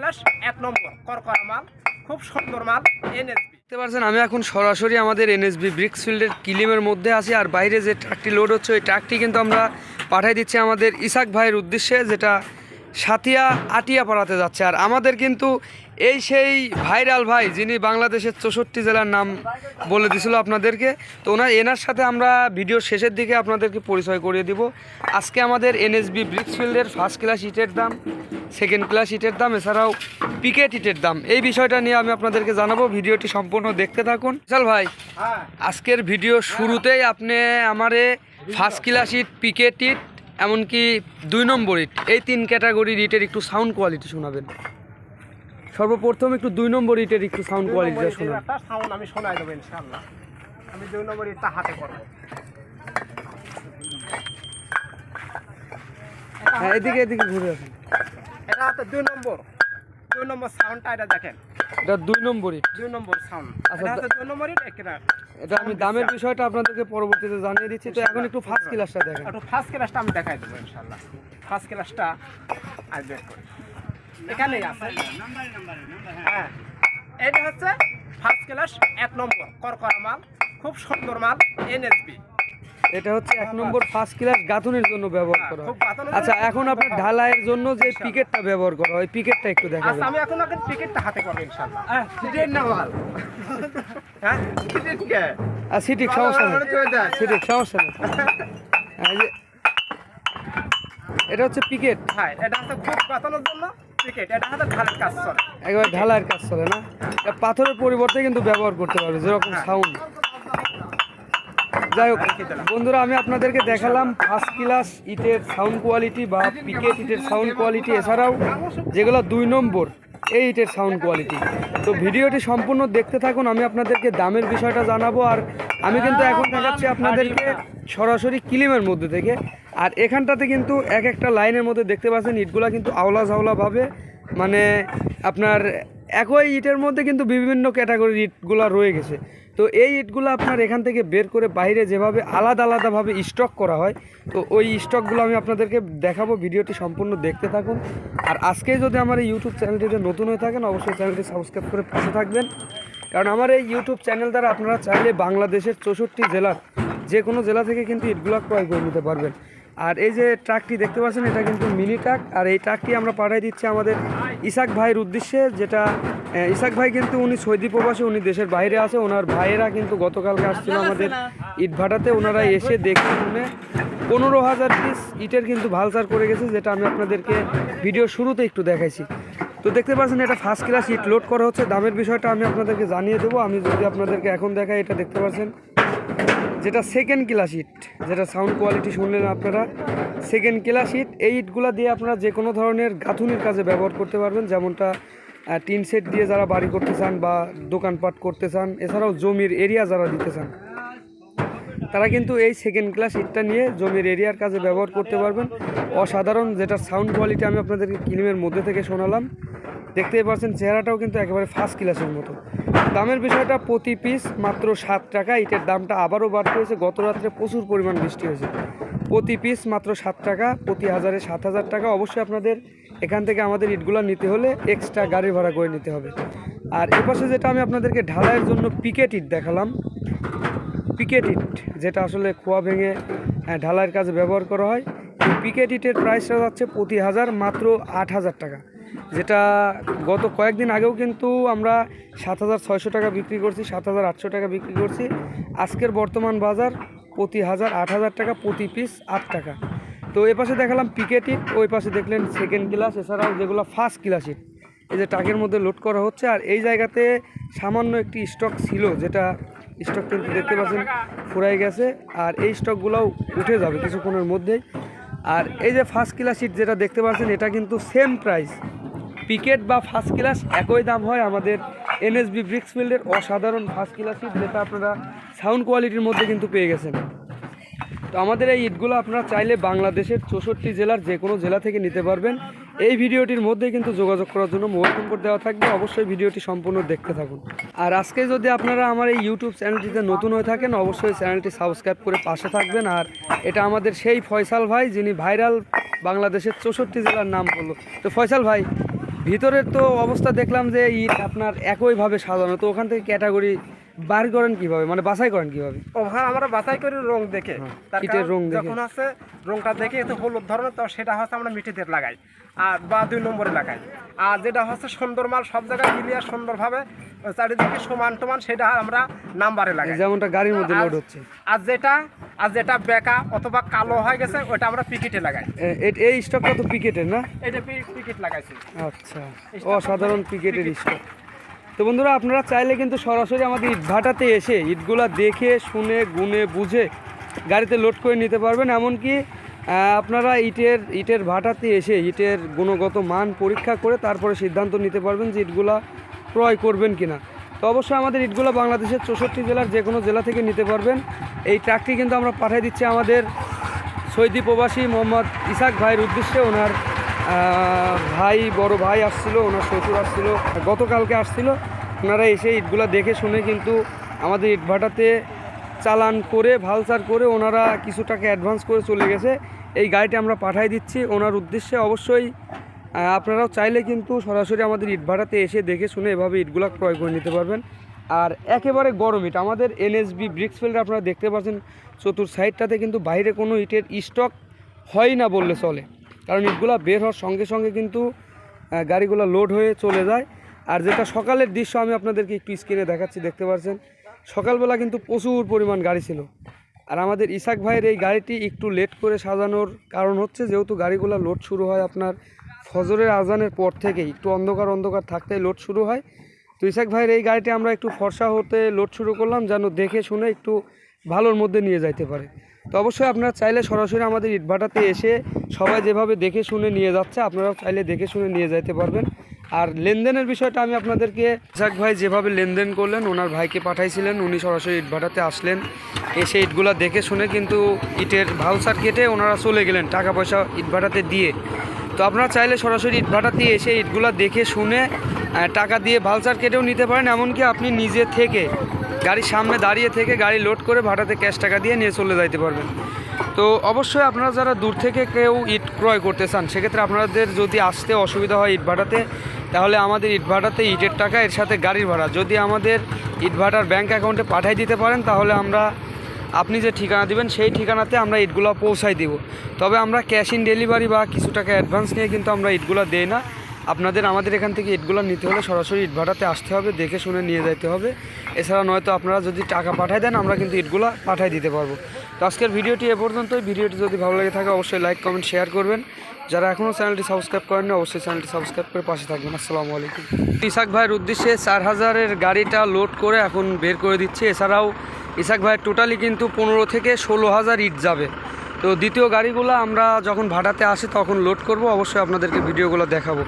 Class এক নম্বর, করকরা মাল, খুব সুন্দর মাল, এনএসবি। দেখতে পাচ্ছেন, আমি এখন সরাসরি আমাদের এনএসবি ব্রিক্সফিল্ডের কিলিমের মধ্যে আছি, আর বাইরে যে ট্রাকটি লোড হচ্ছে, ওই ট্রাকটি কিন্তু আমরা পাঠিয়ে দিচ্ছি আমাদের ইসাক ভাইয়ের উদ্দেশ্যে, যেটা সাতিয়া আটিয়া পাড়াতে যাচ্ছে। আর আমাদের কিন্তু এই সেই ভাইরাল ভাই যিনি বাংলাদেশের চৌষট্টি জেলার নাম বলে দিছিল আপনাদেরকে তো ওনার এনার সাথে আমরা ভিডিও শেষের দিকে আপনাদেরকে পরিচয় করিয়ে দিব। আজকে আমাদের এনএসবি ব্রিক্সফিল্ডের ফার্স্ট ক্লাস ইটের দাম সেকেন্ড ক্লাস ইটের দাম এছাড়াও পিকেট ইটের দাম। এই বিষয়টা নিয়ে আমি আপনাদেরকে জানাব ভিডিওটি সম্পূর্ণ দেখতে থাকুন। চল ভাই হ্যাঁ। আজকের ভিডিও শুরুতেই আপনি আমারে ফার্স্ট ক্লাস ইট পিকেট ইট এমনকি দুই নম্বর ইট এই তিন ক্যাটাগরির ইটের একটু সাউন্ড কোয়ালিটি শোনাবেন। সর্বপ্রথম একটু দুই নম্বর ইটের একটু সাউন্ড কোয়ালিটিটা শোনাবেন সাউন্ড আমি শোনাই দেবো ইনশাল্লাহ আমি দুই নম্বর ইটটা হাতে করব। হ্যাঁ এদিকে এদিকে ঘুরে আসুন। এটা হচ্ছে দুই নম্বর। দুই নম্বর সাউন্ডটা এটা দেখেন। এটা দুই নম্বর ইট। দুই নম্বর সাউন্ড আচ্ছা, এটা দুই নম্বর একটা এটা আমি দামের বিষয়টা আপনাদেরকে পরবর্তীতে জানিয়ে দিচ্ছি তো এখন একটু ফার্স্ট ক্লাসটা দেখেন। একটু ফার্স্ট ক্লাসটা আমি দেখাই দেবো ফার্স্ট ক্লাসটা আজ বের করি। এখানেই আছে। হ্যাঁ। এটা হচ্ছে ফার্স্ট ক্লাস এক নম্বর। করকরা মাল। খুব সুন্দর মাল এনএসবি এটা হচ্ছে এক নম্বর ফার্স্ট ক্লাস গাঁথনের জন্য ব্যবহার করা হয়। আচ্ছা এখন আপনার ঢালাইয়ের জন্য যে পিকেটটা ব্যবহার করা হয় পিকেটটা একটু দেখা আমি এখন আগে টিকিটটা হাতে করব ইনশাল্লাহ হ্যাঁ? আর সিটিক সমস্যা নেই। সিটিক সমস্যা নেই। এটা হচ্ছে পিকেট হ্যাঁ এটা হচ্ছে খুব গাঁথানোর জন্য হচ্ছে ঢালের কাজ চলে। একেবারে ঢালাইয়ের কাজ চলে না? পাথরের পরিবর্তে কিন্তু ব্যবহার করতে পারবে যেরকম হ্যাঁ। সাউন্ড যাই হোক, বন্ধুরা, আমি আপনাদেরকে দেখালাম ফার্স্ট ক্লাস ইটের সাউন্ড কোয়ালিটি বা পিকেট ইটের সাউন্ড কোয়ালিটি এছাড়াও যেগুলো দুই নম্বর, এই ইটের সাউন্ড কোয়ালিটি তো ভিডিওটি সম্পূর্ণ দেখতে থাকুন, আমি আপনাদেরকে দামের বিষয়টা জানাব, আর আমি কিন্তু এখন দেখাচ্ছি আপনাদেরকে সরাসরি কিলিমের মধ্যে থেকে। আর এখানটাতে কিন্তু এক একটা লাইনের মধ্যে দেখতে পাচ্ছেন, ইটগুলা কিন্তু আওলা ঝাওলাভাবে মানে আপনার একই ইটের মধ্যে কিন্তু বিভিন্ন ক্যাটাগরির ইটগুলো রয়ে গেছে। তো এই ইটগুলো আপনার এখান থেকে বের করে বাইরে যেভাবে আলাদা আলাদাভাবে স্টক করা হয়, তো ওই স্টকগুলো আমি আপনাদেরকে দেখাবো, ভিডিওটি সম্পূর্ণ দেখতে থাকুন। আর আজকেই যদি আমার এই ইউটিউব চ্যানেলটিতে নতুন হয়ে থাকেন, অবশ্যই চ্যানেলটি সাবস্ক্রাইব করে পাশে থাকবেন। কারণ আমার এই ইউটিউব চ্যানেল দ্বারা আপনারা চাইলে বাংলাদেশের চৌষট্টি জেলার যে কোনো জেলা থেকে কিন্তু ইটগুলো ক্রয় করে নিতে পারবেন। আর এই যে ট্রাকটি দেখতে পাচ্ছেন, এটা কিন্তু মিনি ট্রাক আর এই ট্রাকটি আমরা পাঠিয়ে দিচ্ছি আমাদের ইসাক ভাইয়ের উদ্দেশ্যে যেটা ইসাক ভাই কিন্তু উনি সৌদি প্রবাসী উনি দেশের বাইরে আছে ওনার ভাইয়েরা কিন্তু গতকালকে আসছিল আমাদের ইট ভাটাতে ওনারা এসে দেখে শুনে পনেরো হাজার পিস ইটের কিন্তু ভালচার করে গেছে যেটা আমি আপনাদেরকে ভিডিও শুরুতে একটু দেখাইছি। তো দেখতে পাচ্ছেন এটা ফার্স্ট ক্লাস ইট লোড করা হচ্ছে। দামের বিষয়টা আমি আপনাদেরকে জানিয়ে দেবো। আমি যদি আপনাদেরকে এখন দেখাই এটা দেখতে পাচ্ছেন। যেটা সেকেন্ড ক্লাস ইট যেটা সাউন্ড কোয়ালিটি শুনলেন আপনারা সেকেন্ড ক্লাস ইট এই ইটগুলো দিয়ে আপনারা যে কোনো ধরনের গাঁথুনির কাজে ব্যবহার করতে পারবেন, যেমনটা টিন সেট দিয়ে যারা বাড়ি করতে চান বা দোকানপাট করতে চান, এছাড়াও জমির এরিয়া যারা দিতে চান, তারা কিন্তু এই সেকেন্ড ক্লাস ইটটা নিয়ে জমির এরিয়ার কাজে ব্যবহার করতে পারবেন। অসাধারণ যেটা সাউন্ড কোয়ালিটি আমি আপনাদেরকে কিলিমের মধ্যে থেকে শোনালাম, দেখতেই পাচ্ছেন চেহারাটাও কিন্তু একেবারে ফার্স্ট ক্লাসের মতো। দামের বিষয়টা প্রতি পিস মাত্র সাত টাকা। ইটের দামটা আবারও বাড়তে হয়েছে। গত রাত্রে প্রচুর পরিমাণ বৃষ্টি হয়েছে। প্রতি পিস মাত্র সাত টাকা প্রতি হাজারে সাত হাজার টাকা। অবশ্যই আপনাদের এখান থেকে আমাদের ইটগুলো নিতে হলে এক্সট্রা গাড়ি ভাড়া করে নিতে হবে। আর এপাশে যেটা আমি আপনাদেরকে ঢালাইয়ের জন্য পিকেট ইট দেখালাম। পিকেট ইট যেটা আসলে খোয়া ভেঙে আহ, ঢালাইয়ের কাজে ব্যবহার করা হয়। এই পিকেট ইটের প্রাইসটা যাচ্ছে প্রতি হাজার মাত্র আট হাজার টাকা। যেটা গত কয়েকদিন আগেও কিন্তু আমরা সাত হাজার ছয়শো টাকা বিক্রি করছি, সাত হাজার আটশো টাকা বিক্রি করছি। আজকের বর্তমান বাজার প্রতি হাজার আট হাজার টাকা, প্রতি পিস আট টাকা। তো এ পাশে দেখালাম পিকেট ইট ওই পাশে দেখলেন সেকেন্ড ক্লাস এছাড়াও যেগুলো ফার্স্ট ক্লাস ইট এই যে ট্রাকের মধ্যে লোড করা হচ্ছে। আর এই জায়গাতে সামান্য একটি স্টক ছিল, যেটা স্টক কিন্তু দেখতে পাচ্ছেন ফুরাই গেছে, আর এই স্টকগুলোও উঠে যাবে কিছুক্ষণের মধ্যেই। আর এই যে ফার্স্ট ক্লাস সিট যেটা দেখতে পাচ্ছেন, এটা কিন্তু সেম প্রাইস পিকেট বা ফার্স্ট ক্লাস একই দাম হয় আমাদের এনএসবি ব্রিক্সফিল্ডের অসাধারণ ফার্স্ট ক্লাস সিট যেটা আপনারা সাউন্ড কোয়ালিটির মধ্যে কিন্তু পেয়ে গেছেন। তো আমাদের এই ইটগুলো আপনারা চাইলে বাংলাদেশের চৌষট্টি জেলার যে কোনো জেলা থেকে নিতে পারবেন। এই ভিডিওটির মধ্যে কিন্তু যোগাযোগ করার জন্য মোবাইল নম্বর দেওয়া থাকবে, অবশ্যই ভিডিওটি সম্পূর্ণ দেখতে থাকুন। আর আজকে যদি আপনারা আমার এই ইউটিউব চ্যানেলটিতে নতুন হয়ে থাকেন, অবশ্যই চ্যানেলটি সাবস্ক্রাইব করে পাশে থাকবেন। আর এটা আমাদের সেই ফয়সাল ভাই, যিনি ভাইরাল বাংলাদেশের চৌষট্টি জেলার নাম বলল। তো ফয়সাল ভাই ভিতরের তো অবস্থা দেখলাম যে ইট আপনার একইভাবে সাজানো তো ওখান থেকে ক্যাটাগরি বার করেন কীভাবে? মানে বাছাই করেন কীভাবে? ওভার আমরা বাছাই করি রং দেখে। হ্যাঁ, তার কারণ রং দেখে। যখন আছে রংটা দেখে একটু হলুদ ধরনের তো সেটা হচ্ছে আমরা মিঠিদের লাগাই আর বা দুই নম্বরে লাগাই। আর যেটা হচ্ছে সুন্দর মাল সব জায়গায় ক্লিয়ার সুন্দরভাবে চারিদিকে সমান টমান সেটা আমরা নাম্বারে লাগাই। যেমনটা গাড়ির মধ্যে লোড হচ্ছে। আর যেটা আর যেটা বেকা অথবা কালো হয়ে গেছে ওটা আমরা পিকেটে লাগাই। এই স্টকটা তো পিকেটের না? এটা পিকেট লাগাইছি। আচ্ছা। অসাধারণ ক্রিকেটের স্টক তো বন্ধুরা, আপনারা চাইলে কিন্তু সরাসরি আমাদের ইট ভাটাতে এসে ইটগুলা দেখে, শুনে, গুনে, বুঝে গাড়িতে লোড করে নিতে পারবেন। এমনকি আপনারা ইটের ইটের ভাটাতে এসে ইটের গুণগত মান পরীক্ষা করে তারপরে সিদ্ধান্ত নিতে পারবেন যে ইটগুলা ক্রয় করবেন কিনা। তো অবশ্যই আমাদের ইটগুলো বাংলাদেশের চৌষট্টি জেলার যে কোনো জেলা থেকে নিতে পারবেন। এই ট্রাকটি কিন্তু আমরা পাঠিয়ে দিচ্ছি আমাদের সৈদি প্রবাসী মোহাম্মদ ইসাক ভাইয়ের উদ্দেশ্যে। ওনার ভাই, বড় ভাই আসছিল, ওনার শ্বশুর আসছিল। গতকালকে আসছিল। ওনারা এসে ইটগুলো দেখে শুনে কিন্তু আমাদের ইট ভাটাতে চালান করে, ভালসার করে ওনারা কিছু টাকা অ্যাডভান্স করে চলে গেছে। এই গাড়িটি আমরা পাঠাই দিচ্ছি। ওনার উদ্দেশ্যে অবশ্যই আপনারাও চাইলে কিন্তু সরাসরি আমাদের ইট ভাটাতে এসে দেখে শুনে এভাবে ইটগুলা ক্রয় করে নিতে পারবেন। আর একেবারে গরম ইট। আমাদের এনএসবি ব্রিক্স ফিল্ড আপনারা দেখতে পাচ্ছেন, চতুর সাইডটাতে কিন্তু বাইরে কোনো ইটের স্টক হয় না বললে চলে। কারণ ইটগুলা বের হওয়ার সঙ্গে সঙ্গে কিন্তু গাড়িগুলো লোড হয়ে চলে যায়। আর যেটা সকালের দৃশ্য আমি আপনাদেরকে একটু স্ক্রিনে দেখাচ্ছি, দেখতে পাচ্ছেন সকালবেলা কিন্তু প্রচুর পরিমাণ গাড়ি ছিল। আর আমাদের ইসাক ভাইয়ের এই গাড়িটি একটু লেট করে সাজানোর কারণ হচ্ছে, যেহেতু গাড়িগুলো লোড শুরু হয় আপনার ফজরের আজানের পর থেকেই, একটু অন্ধকার অন্ধকার থাকতেই লোড শুরু হয়। তো ইসাক ভাইয়ের এই গাড়িটি আমরা একটু ফর্সা হতে লোড শুরু করলাম, যেন দেখে শুনে একটু ভালোর মধ্যে নিয়ে যাইতে পারে। তো অবশ্যই আপনারা চাইলে সরাসরি আমাদের ইটভাটাতে এসে সবাই যেভাবে দেখে শুনে নিয়ে যাচ্ছে, আপনারাও চাইলে দেখে শুনে নিয়ে যেতে পারবেন। আর লেনদেনের বিষয়টা আমি আপনাদেরকে ইসাক ভাই যেভাবে লেনদেন করলেন, ওনার ভাইকে পাঠাইছিলেন, উনি সরাসরি ইটভাটাতে আসলেন। এসে ইটগুলা দেখে শুনে কিন্তু ইটের ভাউচার কেটে ওনারা চলে গেলেন টাকা পয়সা ইটভাটাতে দিয়ে। তো আপনারা চাইলে সরাসরি ইটভাটাতে এসে ইটগুলা দেখে শুনে টাকা দিয়ে ভালচার কেটেও নিতে পারেন, এমনকি আপনি নিজে থেকে গাড়ির সামনে দাঁড়িয়ে থেকে গাড়ি লোড করে ভাড়াতে ক্যাশ টাকা দিয়ে নিয়ে চলে যাইতে পারবেন। তো অবশ্যই আপনারা যারা দূর থেকে কেউ ইট ক্রয় করতে চান, সেক্ষেত্রে আপনাদের যদি আসতে অসুবিধা হয় ইট ভাড়াতে, তাহলে আমাদের ইট ভাড়াতে ইটের টাকা, এর সাথে গাড়ির ভাড়া। যদি আমাদের ইট ভাড়ার ব্যাঙ্ক অ্যাকাউন্টে পাঠিয়ে দিতে পারেন, তাহলে আমরা, আপনি যে ঠিকানা দিবেন, সেই ঠিকানাতে আমরা ইটগুলো পৌঁছাই দিব। তবে আমরা ক্যাশ ইন ডেলিভারি বা কিছু টাকা অ্যাডভান্স নিয়ে কিন্তু আমরা ইটগুলো দেই না। আপনাদের আমাদের এখান থেকে ইটগুলো নিতে হলে সরাসরি ইট ভাটাতে আসতে হবে, দেখে শুনে নিয়ে যেতে হবে। এছাড়া নয়তো আপনারা যদি টাকা পাঠায় দেন, আমরা কিন্তু ইটগুলো পাঠাই দিতে পারব। তো আজকের ভিডিওটি এ পর্যন্তই। ভিডিওটি যদি ভালো লাগে থাকে, অবশ্যই লাইক, কমেন্ট, শেয়ার করবেন। যারা এখনও চ্যানেলটি সাবস্ক্রাইব করেননি, অবশ্যই চ্যানেলটি সাবস্ক্রাইব করে পাশে থাকবেন। আসসালামু আলাইকুম। ইসাক ভাইয়ের উদ্দেশ্যে চার হাজারের গাড়িটা লোড করে এখন বের করে দিচ্ছে। এছাড়াও ইসাক ভাইয়ের টোটালি কিন্তু পনেরো থেকে ষোলো হাজার ইট যাবে। তো দ্বিতীয় গাড়িগুলো আমরা যখন ভাড়াতে আসি, তখন লোড করব। অবশ্যই আপনাদেরকে ভিডিওগুলো দেখাবো।